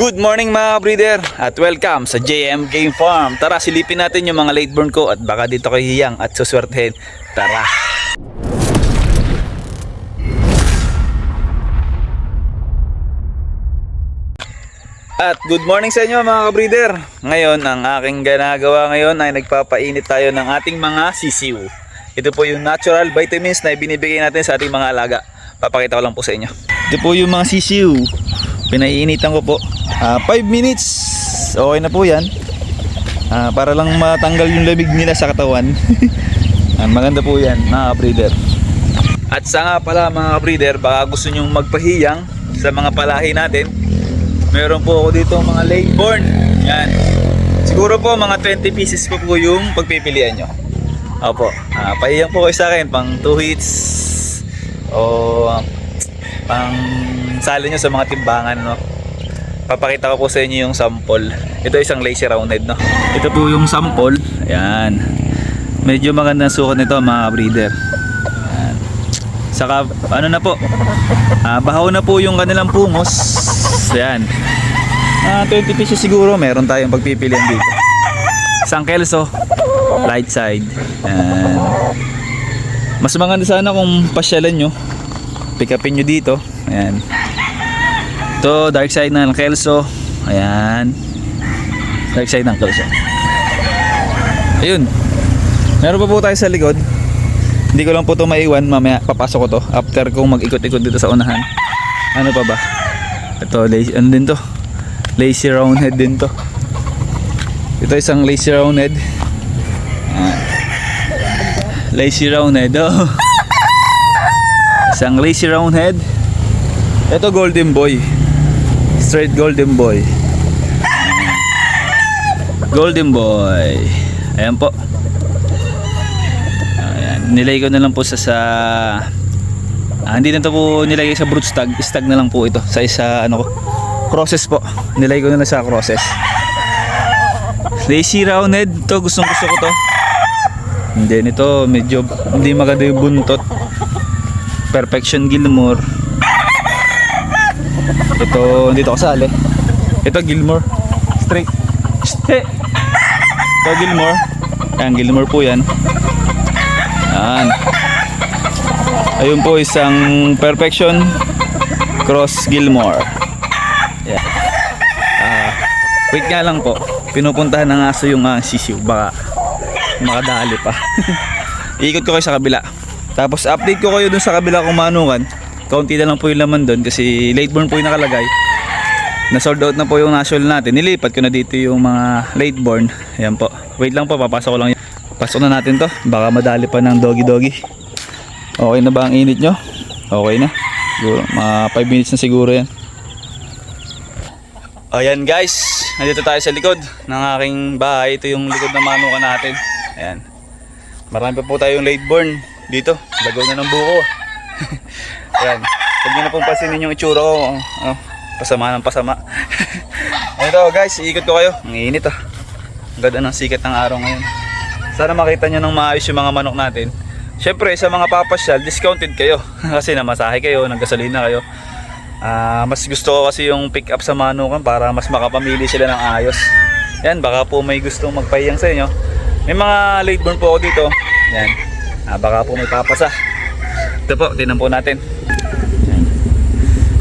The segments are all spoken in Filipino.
Good morning mga breeder at welcome sa JM Game Farm. Tara silipin natin yung mga late born ko at baka dito kayo hiyang at suswertehin. Tara! At good morning sa inyo mga kabreeder. Ngayon, ang aking ginagawa ngayon ay nagpapainit tayo ng ating mga sisiw. Ito po yung natural vitamins na ibinibigay natin sa ating mga alaga. Papakita ko lang po sa inyo. Ito po yung mga sisiw. Pinaiinitan ko po. 5 minutes. Okay na po yan. Ah, para lang matanggal yung lamig nila sa katawan. Ah, maganda po yan mga breeder. At sa nga pala mga breeder, baka gusto nyong magpahiyang sa mga palahi natin. Meron po ako dito mga late born. Yan. Siguro po mga 20 pieces po po yung pagpipilian nyo. Opo. Ah, pahiyang po kayo sa akin pang 2 hits o pang sali nyo sa mga timbangan no. Papakita ko po sa inyo yung sample. Ito isang lazy rounded no. Ito po yung sample. Ayan. Medyo magandang sukat nito mga breeder. Ayan. Saka ano na po. Ah, bahaw na po yung kanilang pungos. Ayan. Ah, 20 pieces siguro meron tayong pagpipilian dito. Isang kelso, light side. Ayan. Mas maganda sana kung pasyalan nyo. Pick upin nyo dito. Ayan. Ito, dark side ng kelso. Ayan. Dark side ng kelso. Ayun. Meron pa po tayo sa likod. Hindi ko lang po ito maiwan. Mamaya papasok ko to. After kong mag-ikot-ikot dito sa unahan. Ano pa ba? Ito, lazy, ano din to? Lazy round head din to. Ito isang lazy round head. Lazy round head. Oh. Isang lazy round head. Ito golden boy. Straight golden boy. Golden boy. Ayan po. Ayan. Nilagay ko na lang po sa sa Ah, hindi na to po nilagay sa brood stag. Stag na lang po ito. Sa isa ano ko. Crosses po. Nilagay ko na lang sa crosses. Lazy rounded. To gustong gusto ko to. Hindi nito medyo hindi maganda yung buntot. Perfection Gilmore. Ito dito kasali. Ito Gilmore. Straight. Straight. Ito Gilmore. Ayan Gilmore po yan. Yan. Ayun po isang Perfection Cross Gilmore. Yeah. Ah, wait nga lang po. Pinupuntahan ng aso yung uh, sisiw. Baka makadali pa. Iikot ko kayo sa kabila. Tapos update ko kayo dun sa kabila kung manukan. Kaunti na lang po yung laman dun kasi late born po yung nakalagay. Na sold out na po yung national natin. Nilipat ko na dito yung mga late born. Ayan po. Wait lang po, papasok ko lang yun. Pasok na natin to. Baka madali pa ng doggy doggy. Okay na ba ang init nyo? Okay na. Siguro, mga 5 minutes na siguro yan. Ayan guys, nandito tayo sa likod ng aking bahay. Ito yung likod ng manuka natin. Ayan. Marami pa po tayong late born dito. Lagaw na ng buko. Ayan. Huwag nyo na pong pasinin yung itsura ko. Oh, pasama ng pasama. Ito guys, iikot ko kayo. Ang init ah. Ang ganda ng sikat ng araw ngayon. Sana makita nyo ng maayos yung mga manok natin. Siyempre sa mga papasyal, discounted kayo. kasi namasahe kayo, naggasolina kayo. Ah, mas gusto ko kasi yung pick up sa manukan para mas makapamili sila ng ayos. Yan, baka po may gustong magpahiyang sa inyo. May mga late born po ako dito. Yan. Ah, baka po may papasa. Ito po, tinan po natin.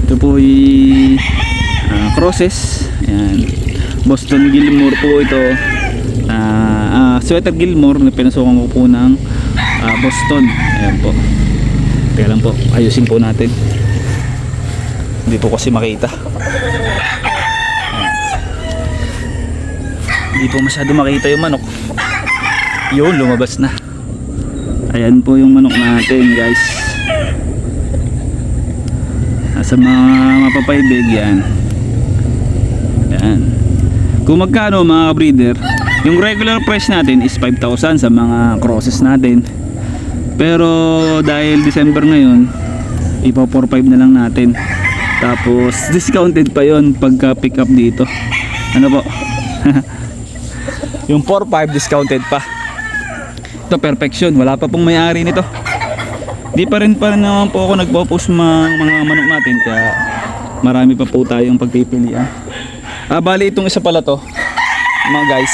Ito po ay ah, crosses. Yan. Boston Gilmore po ito. Ah, ah, sweater Gilmore na pinasukan ko po ng ah, Boston. Ayan po. Teka lang po, ayusin po natin. Hindi po kasi makita. Ayan. Hindi po masyado makita yung manok. Yun, lumabas na. Ayan po yung manok natin guys. Sa mga mapapaibig yan. Yan. Kung magkano mga breeder, yung regular price natin is 5,000 sa mga crosses natin. Pero dahil December ngayon, ipa 4,500 na lang natin. Tapos discounted pa yon pagka pick up dito. Ano po? yung 4,500 discounted pa. Ito perfection, wala pa pong may-ari nito. Di pa rin pa rin naman po ako nagpo-post mga, mga manok natin kaya marami pa po tayong pagpipilian. Ah, bali itong isa pala to. Mga guys.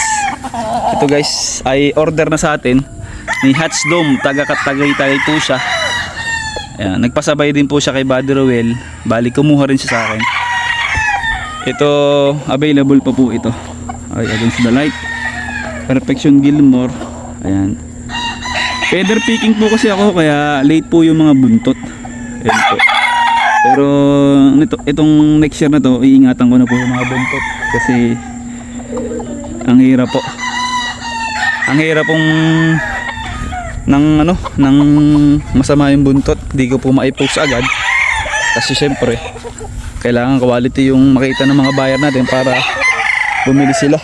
Ito guys ay order na sa atin ni Hatch Dome. Taga Tagaytay po siya. Ayan, nagpasabay din po siya kay Buddy Rowell. Bali kumuha rin siya sa akin. Ito available pa po ito. Okay, against the light. Perfection Gilmore. Ayan. Feather picking po kasi ako kaya late po yung mga buntot. Ayan po. Pero nito, itong next year na to, iingatan ko na po yung mga buntot kasi ang hirap po. Ang hirap pong ng ano, ng masama yung buntot. Di ko po maipost agad. Kasi syempre, kailangan quality yung makita ng mga buyer natin para bumili sila.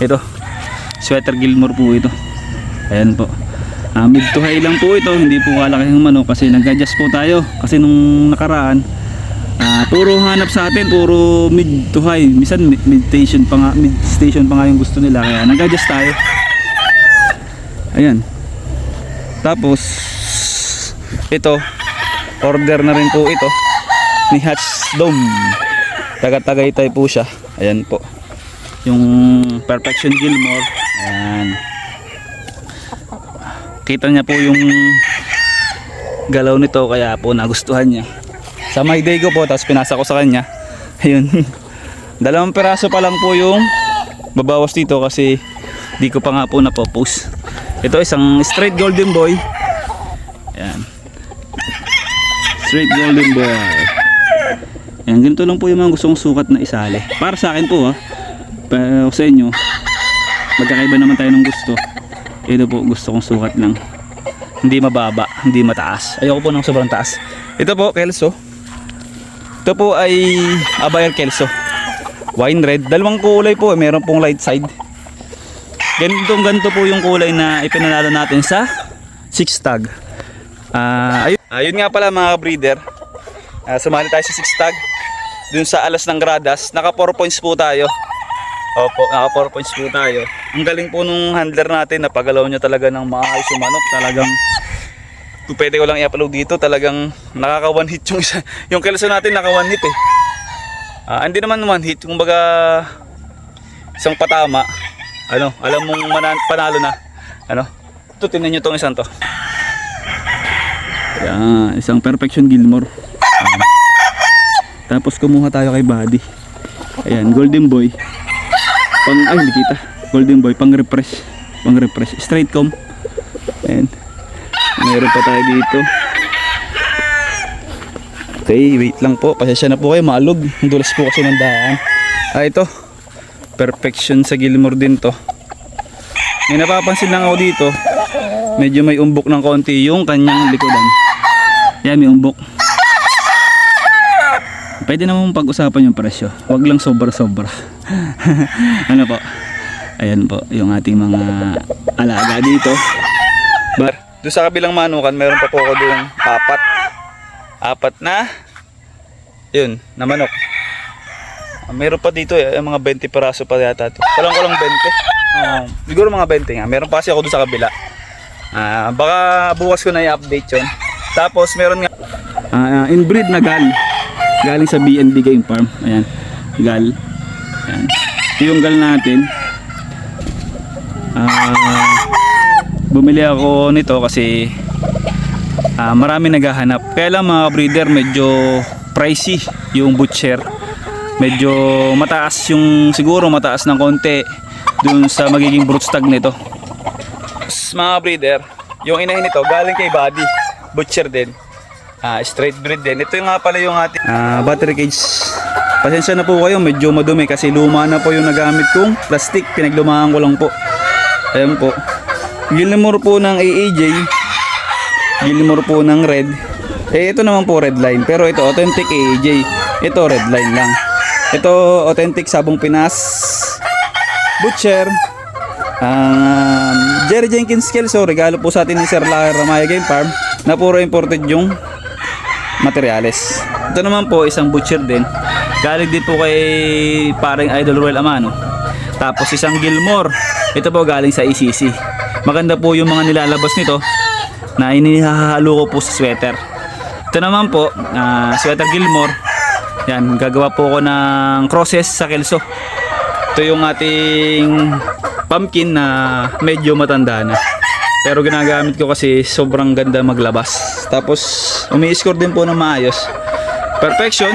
Ito, sweater Gilmore po ito. Ayan po. Ah, mid to high lang po ito, hindi po kalaki ng manok kasi nag-adjust po tayo. Kasi nung nakaraan, ah, puro hanap sa atin, puro mid to high. Minsan mid, station pa nga, mid station pa nga yung gusto nila kaya nag-adjust tayo. Ayan. Tapos ito, order na rin po ito ni Hatch Dome. Taga-Tagaytay po siya. Ayan po. Yung Perfection Gilmore. Ayan. Kita niya po yung galaw nito kaya po nagustuhan niya. Sa my day ko po, tapos pinasa ko sa kanya. Ayun. Dalawang peraso pa lang po yung babawas dito kasi di ko pa nga po napopost. Ito isang straight golden boy. Ayan. Straight golden boy. Ayan, ganito lang po yung mga gustong sukat na isali. Para sa akin po ha. Pero sa inyo, magkakaiba naman tayo ng gusto. Ito po, gusto kong sukat lang. Hindi mababa, hindi mataas. Ayoko po ng sobrang taas. Ito po, Kelso. Ito po ay Abayer Kelso. Wine red. Dalawang kulay po. eh. Meron pong light side. Ganito, ganito po yung kulay na ipinanalo natin sa six tag. Ah, ayun, ayun nga pala mga breeder. Ah, sumali tayo sa six tag. Dun sa alas ng gradas. Naka 4 points po tayo. Opo, naka 4 points po tayo. Ang galing po nung handler natin, napagalaw niya talaga ng maayos yung manok. Talagang, kung pwede ko lang i-upload dito, talagang nakaka one hit yung isa. Yung kelso natin naka one hit eh. Ah, hindi naman one hit, kumbaga isang patama. Ano, alam mong manan- panalo na. Ano? Ito, tingnan nyo tong isang to. Yan, isang perfection Gilmore. Ayan. Tapos kumuha tayo kay Buddy. Ayan, Golden Boy. Pang, ay, hindi kita. Golden Boy, pang refresh. Pang refresh. Straight comb. Ayan. Meron pa tayo dito. Okay, wait lang po. Pasensya na po kayo, maalog. Dulas po kasi ng daan. Ah, ito. Perfection sa Gilmore din to. May napapansin lang ako dito. Medyo may umbok ng konti yung kanyang likodan. Yan, may umbok. Pwede naman pag-usapan yung presyo. Huwag lang sobra-sobra. Ano po? Ayan po, yung ating mga alaga dito. But, doon sa kabilang manukan, meron pa po ako doon apat. Apat na, yun, na manok. Ah, meron pa dito eh, mga 20 peraso pa yata to. Palang ko lang 20. Ah, siguro mga 20 nga. Meron pa kasi ako doon sa kabila. Ah, baka bukas ko na i-update yun. Tapos meron nga ah, inbreed na gal. Galing sa BNB Game Farm. Ayan. Gal. Ayan. Natin. Ah, bumili ako nito kasi ah, marami naghahanap. Kaya lang mga breeder medyo pricey yung butcher. Medyo mataas yung siguro mataas ng konti dun sa magiging broodstag nito. Mga breeder, yung inahin nito galing kay Buddy. Butcher din. Ah, straight breed din. Ito yung nga pala yung ating ah, battery cage. Pasensya na po kayo, medyo madumi kasi luma na po yung nagamit kong plastic. Pinaglumaan ko lang po. Ayan po. Gilmore po ng AAJ. Gilmore po ng red. Eh ito naman po red line. Pero ito authentic AAJ. Ito red line lang. Ito authentic sabong Pinas. Butcher. Um, Jerry Jenkins Kelso, regalo po sa atin ni Sir Lager Ramaya Game Farm na puro imported yung materials. Ito naman po isang butcher din. Galing din po kay paring Idol Royal Amano. Tapos isang Gilmore. Ito po galing sa ECC. Maganda po yung mga nilalabas nito na inihahalo ko po sa sweater. Ito naman po, ah, sweater Gilmore. Yan, gagawa po ako ng crosses sa kelso. Ito yung ating pumpkin na medyo matanda na. Pero ginagamit ko kasi sobrang ganda maglabas. Tapos umi-score din po ng maayos. Perfection,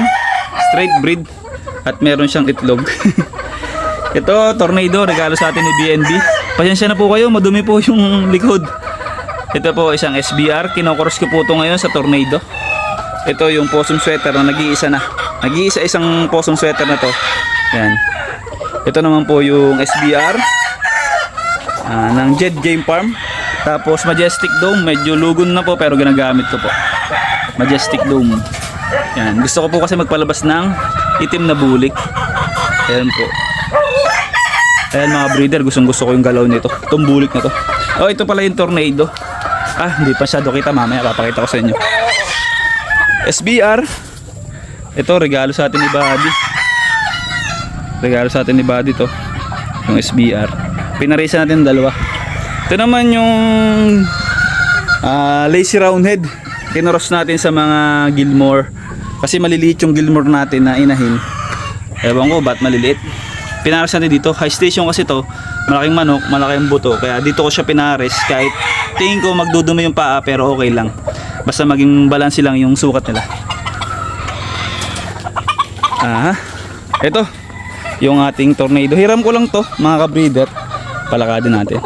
straight breed, at meron siyang itlog. Ito, tornado, regalo sa atin ni BNB. Pasensya na po kayo, madumi po yung likod. Ito po, isang SBR. Kinokoros ko po ito ngayon sa tornado. Ito yung possum sweater na nag-iisa na. Nag-iisa isang possum sweater na to. Yan. Ito naman po yung SBR ah, ng Jet Game Farm. Tapos Majestic Dome, medyo lugon na po pero ginagamit ko po. Majestic Dome. Yan. Gusto ko po kasi magpalabas ng itim na bulik. Ayan po. Ayan mga breeder, gustong gusto ko yung galaw nito. Itong bulik na to. Oh, ito pala yung tornado. Ah, hindi pa siya kita mamaya. Papakita ko sa inyo. SBR. Ito, regalo sa atin ni Buddy. Regalo sa atin ni Buddy to. Yung SBR. Pinarisa natin dalawa. Ito naman yung ah, lazy roundhead. Kinoros natin sa mga Gilmore. Kasi maliliit yung Gilmore natin na inahin. Ewan ko ba't maliliit. Pinares natin dito. High station kasi to. Malaking manok, malaking buto. Kaya dito ko siya pinares. Kahit tingin ko magdudumi yung paa pero okay lang. Basta maging balance lang yung sukat nila. Ah, ito. Yung ating tornado. Hiram ko lang to, mga ka-breeder. Palakadin natin.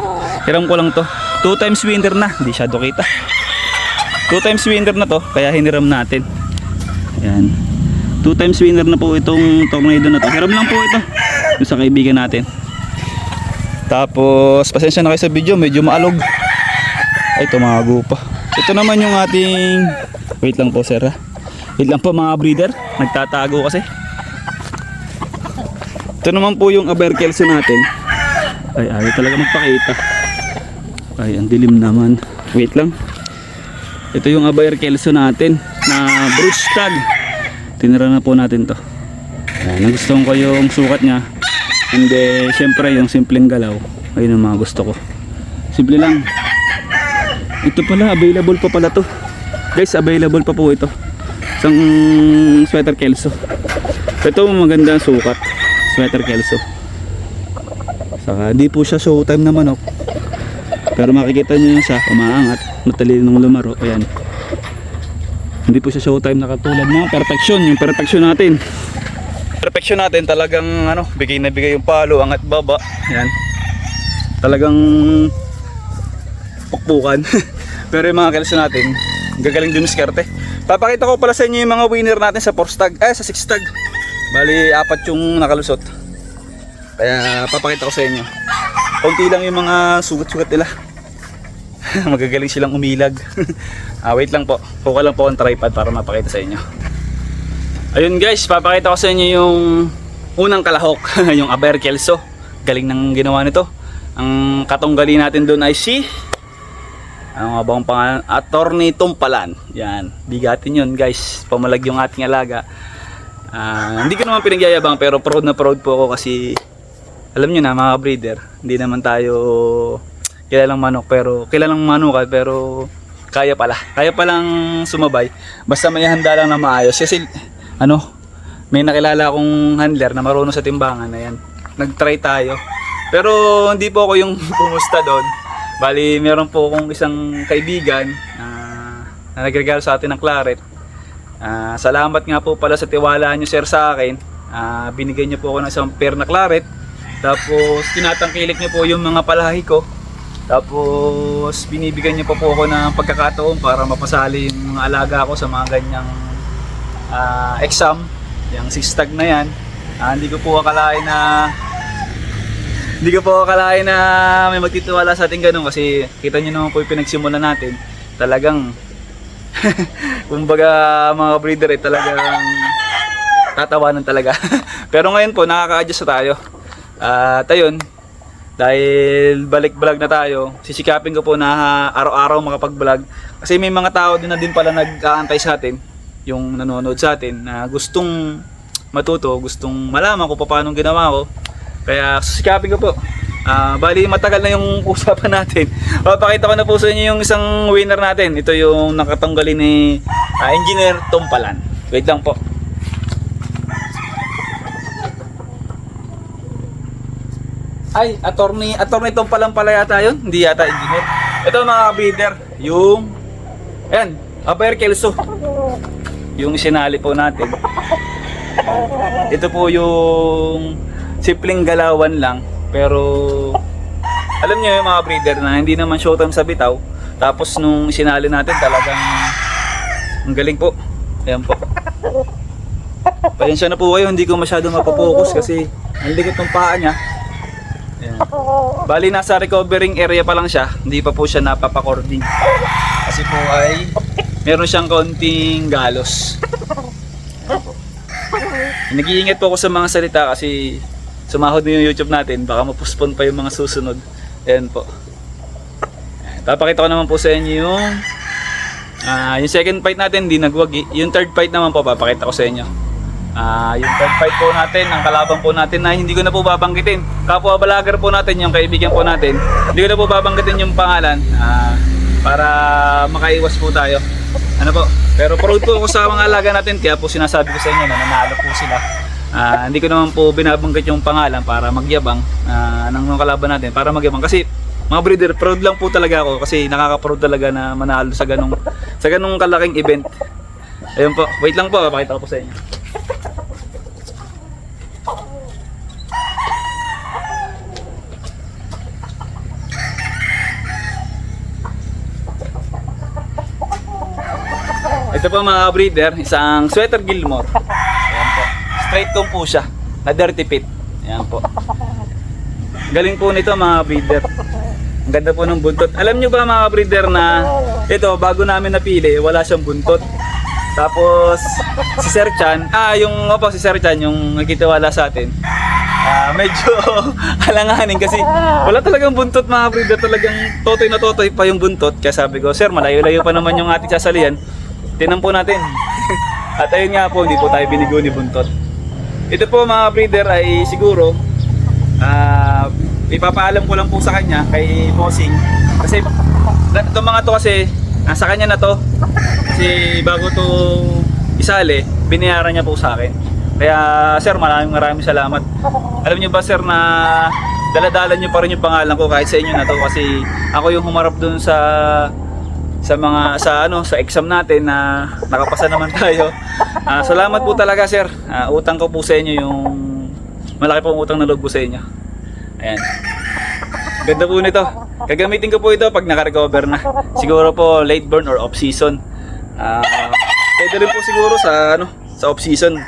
Hiram ko lang to. Two times winter na. Hindi siya kita. Two times winter na to, kaya hiniram natin. Yan. Two times winner na po itong tornado na to. Hiram lang po ito. Sa kaibigan natin. Tapos, pasensya na kayo sa video. Medyo maalog. Ay, tumago pa. Ito naman yung ating... Wait lang po, sir. ha? Wait lang po mga breeder. Nagtatago kasi. Ito naman po yung Aberkelso natin. Ay, ayaw talaga magpakita. Ay, ang dilim naman. Wait lang. Ito yung Aberkelso natin na Bruce Tag. Tinira na po natin to. Ayan, nagustuhan ko yung sukat niya. And then, syempre yung simpleng galaw. Ayun ang mga gusto ko. Simple lang. Ito pala, available pa pala to. Guys, available pa po ito. Isang sweater kelso. Ito maganda sukat. Sweater kelso. Saka di po siya showtime na manok. Pero makikita nyo yun siya, umaangat. Matalinong lumaro. Ayan. Hindi po siya showtime na katulad ng perfection. Yung perfection natin. Perfection natin talagang ano, bigay na bigay yung palo, angat baba. Ayan. Talagang pukpukan. Pero yung mga kelso natin, gagaling dumiskarte. Papakita ko pala sa inyo yung mga winner natin sa 4 stag, eh sa 6 stag. Bali, apat yung nakalusot. Kaya papakita ko sa inyo. Konti lang yung mga sugat-sugat nila. Magagaling silang umilag. ah, wait lang po. Kuha lang po ang tripod para mapakita sa inyo. Ayun guys, papakita ko sa inyo yung unang kalahok, yung Aber Kelso. Galing ng ginawa nito. Ang katunggali natin doon ay si ano nga ba ang pangalan? Attorney Tumpalan. Yan. Bigatin yun guys. Pamalag yung ating alaga. Ah, hindi ko naman pinagyayabang pero proud na proud po ako kasi alam nyo na mga breeder, hindi naman tayo kilalang manok pero kilalang manukat pero kaya pala. Kaya palang sumabay. Basta may handa lang na maayos. Kasi ano, may nakilala akong handler na marunong sa timbangan. Ayan. Nag-try tayo. Pero hindi po ako yung pumusta doon. Bali, meron po akong isang kaibigan na, na nagregalo sa atin ng claret. Ah, salamat nga po pala sa tiwala niyo sir sa akin. Ah, binigay niyo po ako ng isang pair na claret. Tapos tinatangkilik niyo po yung mga palahi ko. Tapos binibigyan niyo po po ako ng pagkakataon para mapasali yung mga alaga ko sa mga ganyang ah, exam. Yung six tag na yan. Ah, hindi ko po akalain na hindi ko po akalain na may magtitiwala sa ating ganun kasi kita niyo naman po yung pinagsimulan natin. Talagang kumbaga mga breeder ay talagang tatawanan talaga. Pero ngayon po nakaka-adjust na tayo. At ayun, dahil balik vlog na tayo, sisikapin ko po na araw-araw makapag-vlog. Kasi may mga tao din na din pala nag-aantay sa atin, yung nanonood sa atin, na gustong matuto, gustong malaman kung paano ginawa ko. Kaya sisikapin ko po. Ah, bali matagal na yung usapan natin. Papakita ko na po sa inyo yung isang winner natin. Ito yung nakatanggali ni ah, Engineer Tom Palan. Wait lang po. Ay, attorney, attorney tong palang pala yata yun. Hindi yata engineer. Ito mga breeder, yung Ayan, Abayer Kelso. Yung sinali po natin. Ito po yung simpleng galawan lang. Pero alam niyo yung mga breeder na hindi naman showtime sa bitaw. Tapos nung sinali natin talagang ang galing po. Ayan po. Pasensya na po kayo, hindi ko masyado mapopokus kasi ang likot ng paa niya. Ayan. Bali nasa recovering area pa lang siya, hindi pa po siya napapakording. Kasi po ay meron siyang kaunting galos. Nag-iingat po ako sa mga salita kasi sumahod na yung YouTube natin, baka mapuspon pa yung mga susunod. Ayan po. Papakita ko naman po sa inyo yung ah, yung second fight natin, hindi nagwagi. Yung third fight naman po, papakita ko sa inyo. Ah, yung third fight po natin, ang kalaban po natin na hindi ko na po babanggitin. Kapwa balager po natin, yung kaibigan po natin. Hindi ko na po babanggitin yung pangalan ah, para makaiwas po tayo. Ano po? Pero proud po ako sa mga alaga natin, kaya po sinasabi ko sa inyo na nanalo po sila. Ah, hindi ko naman po binabanggit yung pangalan para magyabang ah, ng mga kalaban natin, para magyabang. Kasi mga breeder, proud lang po talaga ako kasi nakaka-proud talaga na manalo sa ganong sa ganong kalaking event. Ayun po, wait lang po, papakita ko po sa inyo. Ito po mga breeder, isang sweater Gilmore. Ayan po. Straight comb po siya, na dirty pit. Ayan po. Galing po nito mga breeder. Ang ganda po ng buntot. Alam nyo ba mga breeder na ito, bago namin napili, wala siyang buntot. Tapos, si Sir Chan, ah, yung, opo, si Sir Chan, yung nagkitiwala sa atin, ah, medyo alanganin kasi wala talagang buntot mga breeder, talagang totoy na totoy pa yung buntot. Kaya sabi ko, Sir, malayo-layo pa naman yung ating sasalihan. Tinan po natin. At ayun nga po, hindi po tayo binigo ni buntot. Ito po mga breeder ay siguro, ah, ipapaalam ko lang po sa kanya kay Bossing. Kasi itong mga to kasi nasa kanya na to. Kasi bago to isali binayaran niya po sa akin. Kaya sir maraming maraming salamat. Alam niyo ba sir na daladalan niyo pa rin yung pangalan ko kahit sa inyo na to? Kasi ako yung humarap dun sa sa mga sa ano sa exam natin na nakapasa naman tayo Ah, salamat po talaga sir Ah, utang ko po sa inyo yung malaki pong utang na loob ko sa inyo Ayan. Ganda po nito. Gagamitin ko po ito pag naka-recover na. Siguro po late burn or off season. Ah, pwede rin po siguro sa ano, sa off season.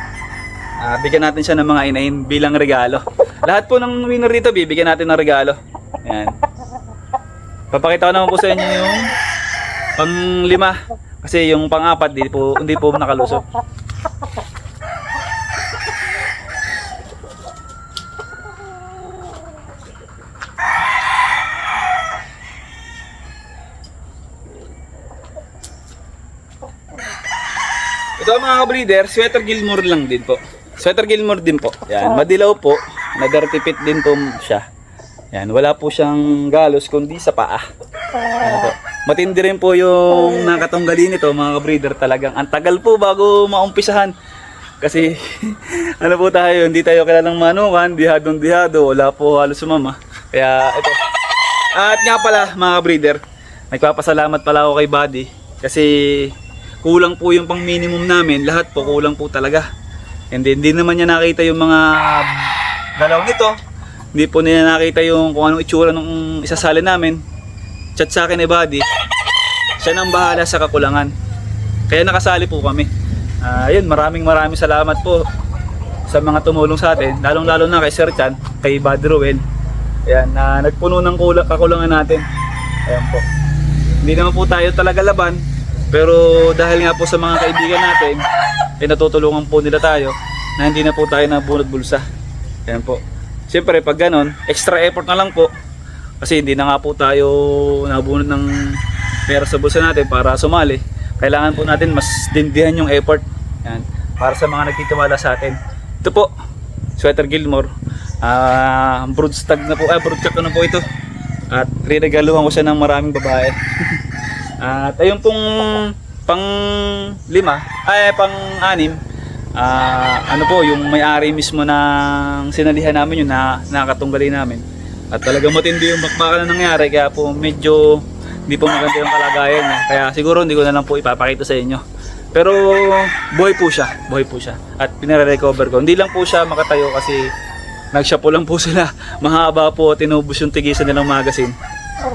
Ah, bigyan natin siya ng mga inahin bilang regalo. Lahat po ng winner dito bibigyan natin ng regalo. Ayan. Papakita ko naman po sa inyo yung pang lima kasi yung pang-apat hindi po hindi po nakalusot. Ito mga breeder, sweater Gilmore lang din po. Sweater Gilmore din po. Yan, madilaw po. Na-dirty fit din po siya. Yan, wala po siyang galos kundi sa paa. Yan po. Matindi rin po yung nakatunggali nito mga breeder talagang. Ang tagal po bago maumpisahan. Kasi ano po tayo, hindi tayo kilalang manukan, dihadong dihado, wala po halos sumama. Kaya ito. At nga pala mga breeder, nagpapasalamat pala ako kay Buddy kasi kulang po yung pang minimum namin, lahat po kulang po talaga. And then, hindi naman niya nakita yung mga galaw nito. Hindi po niya nakita yung kung anong itsura nung isasali namin. Chat sa akin ni Buddy. Siya nang bahala sa kakulangan. Kaya nakasali po kami. Yun, maraming maraming salamat po sa mga tumulong sa atin. Lalong lalo na kay Sir Chan, kay Buddy Ruel. Ayan, na nagpuno ng kula, kakulangan natin. Ayan po. Hindi naman po tayo talaga laban. Pero dahil nga po sa mga kaibigan natin, eh natutulungan po nila tayo na hindi na po tayo nabunod bulsa. Ayan po. Siyempre pag ganon, extra effort na lang po. Kasi hindi na nga po tayo nabunod ng pera sa bulsa natin para sumali. Kailangan po natin mas dindihan yung effort. Yan. Para sa mga nagtitiwala sa atin. Ito po, Sweater Gilmore. Ah, broodstag na po, ah, broodcock na po ito. At riregaluhan ko siya ng maraming babae. At ayun pong pang lima, ay pang anim, ah, ano po, yung may-ari mismo ng sinalihan namin yun na nakatunggali namin. At talagang matindi yung bakbakan na nangyari kaya po medyo hindi po maganda yung kalagayan niya. Kaya siguro hindi ko na lang po ipapakita sa inyo. Pero buhay po siya, buhay po siya. At pinare-recover ko. Hindi lang po siya makatayo kasi nagshapo lang po sila. Mahaba po, tinubos yung tigisan nilang magazine.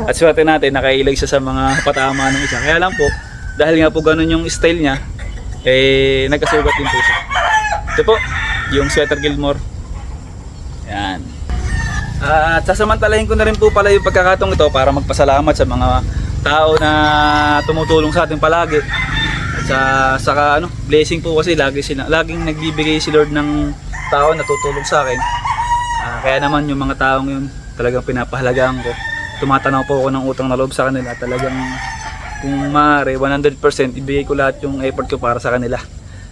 At swerte natin, nakailag siya sa mga patama ng isa. Kaya lang po, dahil nga po ganun yung style niya, eh, nagkasugat din po siya. Ito po, yung sweater Gilmore. Yan. At sasamantalahin ko na rin po pala yung pagkakataong ito para magpasalamat sa mga tao na tumutulong sa atin palagi. At sa saka ano, blessing po kasi lagi sila laging nagbibigay si Lord ng tao na tutulong sa akin. Ah, kaya naman yung mga taong yun talagang pinapahalagaan ko. Tumatanaw po ako ng utang na loob sa kanila. Talagang kung maaari 100% ibigay ko lahat yung effort ko para sa kanila.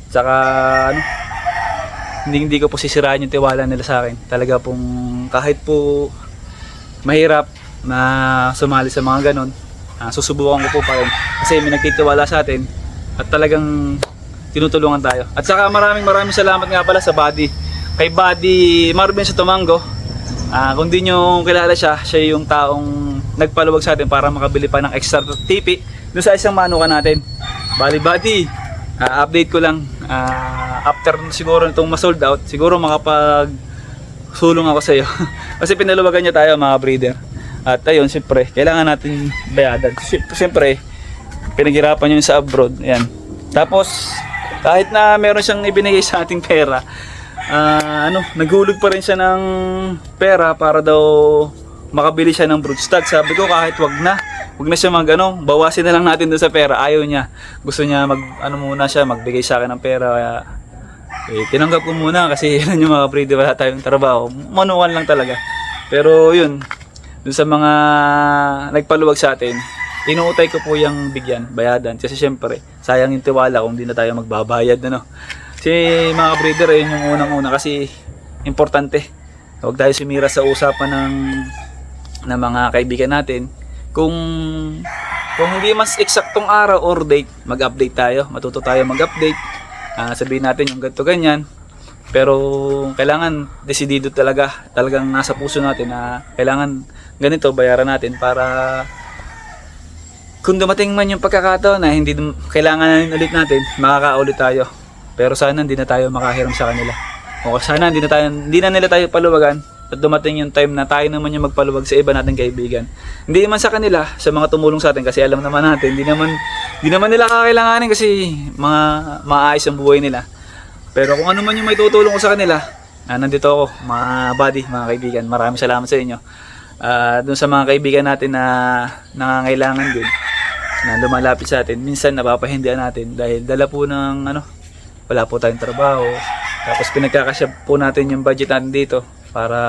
Saka ano, hindi, hindi ko po sisirain yung tiwala nila sa akin. Talaga pong kahit po mahirap na sumali sa mga ganon, ah, susubukan ko po pa rin. Kasi may nagtitiwala sa atin at talagang tinutulungan tayo. At saka maraming maraming salamat nga pala sa Buddy. Kay Buddy Marvin sa Tumango. Ah, kung di nyo kilala siya, siya yung taong nagpaluwag sa atin para makabili pa ng extra tipi doon sa isang manukan natin. Bali Buddy, ah, update ko lang. Ah, after siguro nitong ma-sold out, siguro makapag sulong ako sa iyo. Kasi pinaluwagan niya tayo mga breeder. At ayun, siyempre, kailangan natin bayadan. Siyempre, pinaghirapan yun sa abroad. Ayan. Tapos, kahit na meron siyang ibinigay sa ating pera, ah, ano, naghulog pa rin siya ng pera para daw makabili siya ng broodstock. Sabi ko kahit wag na, wag na siya mag ano, bawasin na lang natin doon sa pera. Ayaw niya. Gusto niya mag ano muna siya, magbigay sa akin ng pera. Kaya, eh, tinanggap ko muna kasi yun yung mga breeder wala tayong trabaho. Manual lang talaga. Pero yun, dun sa mga nagpaluwag sa atin, inuutay ko po yung bigyan, bayadan. Kasi syempre, sayang yung tiwala kung di na tayo magbabayad. Ano? Kasi mga breeder, eh, yun yung unang-una kasi importante. Huwag tayo sumira sa usapan ng, ng mga kaibigan natin. Kung kung hindi mas eksaktong araw or date, mag-update tayo. Matuto tayo mag-update. Ah, sabihin natin yung ganito ganyan. Pero kailangan desidido talaga. Talagang nasa puso natin na kailangan ganito bayaran natin para kung dumating man yung pagkakataon na hindi kailangan na ulit natin, makakaulit tayo. Pero sana hindi na tayo makahiram sa kanila. O sana hindi na tayo hindi na nila tayo paluwagan at dumating yung time na tayo naman yung magpaluwag sa iba nating kaibigan. Hindi man sa kanila, sa mga tumulong sa atin kasi alam naman natin, hindi naman hindi naman nila kakailanganin kasi mga maayos ang buhay nila. Pero kung ano man yung may tutulong ko sa kanila, ah, nandito ako, mga buddy, mga kaibigan. Maraming salamat sa inyo. Ah, doon sa mga kaibigan natin na nangangailangan din, na lumalapit sa atin, minsan napapahindihan natin dahil dala po ng ano, wala po tayong trabaho. Tapos pinagkakasya po natin yung budget natin dito para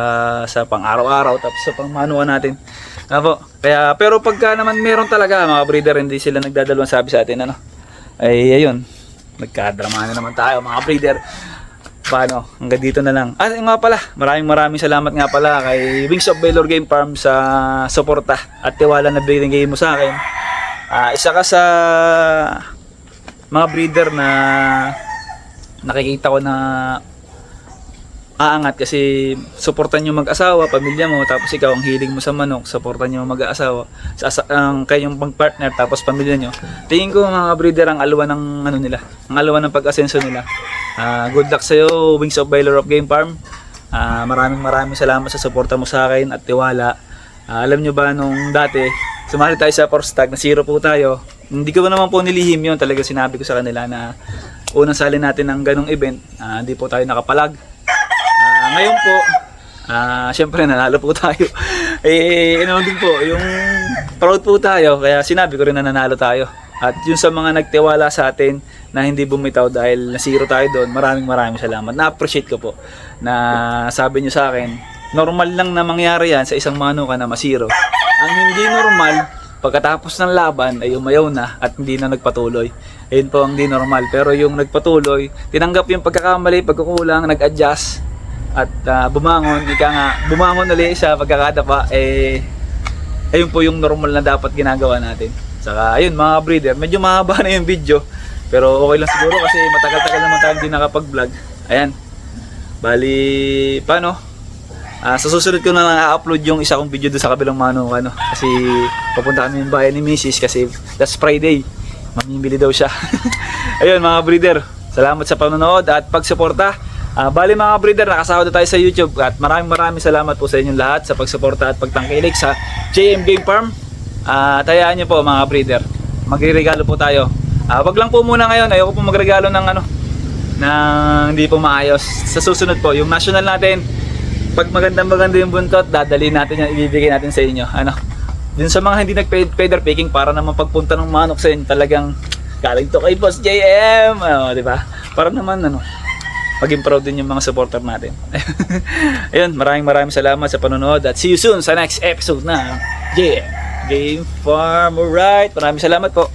sa pang-araw-araw tapos sa pang-manual natin. Ano po? Kaya, pero pagka naman meron talaga mga breeder, hindi sila nagdadalawang sabi sa atin, ano? Ay, ayun. Nagkadrama na naman tayo mga breeder. Paano? Hanggang dito na lang. Ah, nga pala, maraming maraming salamat nga pala kay Wings of Baylor Game Farm sa suporta at tiwala na binigay mo sa akin. Ah, isa ka sa mga breeder na nakikita ko na aangat kasi suportan yung mag-asawa, pamilya mo, tapos ikaw ang hilig mo sa manok, suportan yung mag-asawa, sa ang kayong pag-partner, tapos pamilya nyo. Tingin ko mga breeder ang alawan ng ano nila, ang alawan ng pag-asenso nila. Ah, good luck sa iyo, Wings of Baylor of Game Farm. Ah, maraming maraming salamat sa suporta mo sa akin at tiwala. Ah, alam nyo ba nung dati, sumali tayo sa first tag, na zero po tayo. Hindi ko naman po nilihim yun, talaga sinabi ko sa kanila na unang sali natin ng ganong event, ah, hindi po tayo nakapalag. Ngayon po, ah, syempre nanalo po tayo. eh, ano din po, yung proud po tayo, kaya sinabi ko rin na nanalo tayo. At yung sa mga nagtiwala sa atin na hindi bumitaw dahil nasiro tayo doon, maraming maraming salamat. Na-appreciate ko po na sabi nyo sa akin, normal lang na mangyari yan sa isang manuka na masiro. Ang hindi normal, pagkatapos ng laban ay umayaw na at hindi na nagpatuloy. Ayun po ang hindi normal. Pero yung nagpatuloy, tinanggap yung pagkakamali, pagkukulang, nag-adjust at ah, bumangon, ika nga, bumangon ulit sa pagkakadapa, eh, ayun po yung normal na dapat ginagawa natin. Saka, ayun mga breeder, medyo mahaba na yung video, pero okay lang siguro kasi matagal-tagal naman tayo hindi nakapag-vlog. Ayan, bali, paano? Ah, sa susunod ko na lang i-upload yung isa kong video doon sa kabilang mano ano kasi papunta kami yung bayan ni Mrs. kasi last Friday mamimili daw siya. Ayun mga breeder, salamat sa panonood at pagsuporta. Ah, bali mga breeder, nakasahod na tayo sa YouTube at maraming maraming salamat po sa inyong lahat sa pagsuporta at pagtangkilik sa JM Game Farm. Ah, tayaan niyo po mga breeder. Magre-regalo po tayo. Ah, wag lang po muna ngayon, ayoko po magregalo ng ano ng hindi po maayos. Sa susunod po, yung national natin, pag magandang maganda yung buntot, dadalhin natin yan, ibibigay natin sa inyo. Ano? Dun sa mga hindi nag-feather picking, para naman pagpunta ng manok sa inyo, talagang galing to kay Boss JM. Ano, di ba? Para naman, ano, maging proud din yung mga supporter natin. Ayun, maraming maraming salamat sa panonood at see you soon sa next episode na JM Game Farm. Alright, maraming salamat po.